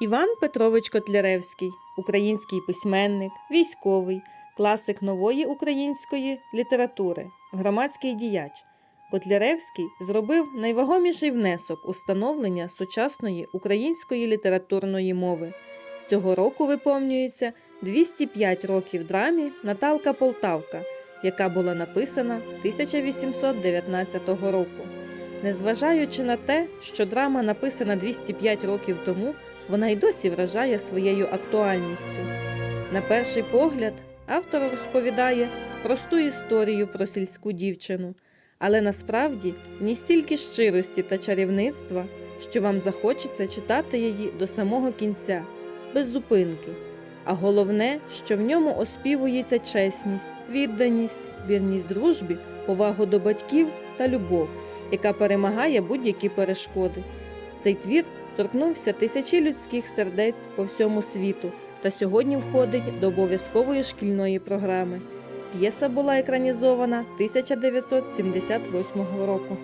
Іван Петрович Котляревський, український письменник, військовий, класик нової української літератури, громадський діяч. Котляревський зробив найвагоміший внесок у становлення сучасної української літературної мови. Цього року виповнюється 205 років драмі Наталка Полтавка, яка була написана 1819 року. Незважаючи на те, що драма написана 205 років тому, вона й досі вражає своєю актуальністю. На перший погляд, автор розповідає просту історію про сільську дівчину, але насправді в ній стільки щирості та чарівництва, що вам захочеться читати її до самого кінця, без зупинки. А головне, що в ньому оспівується чесність, відданість, вірність дружбі, повагу до батьків та любов, яка перемагає будь-які перешкоди. Цей твір торкнувся тисячі людських сердець по всьому світу та сьогодні входить до обов'язкової шкільної програми. П'єса була екранізована 1978 року.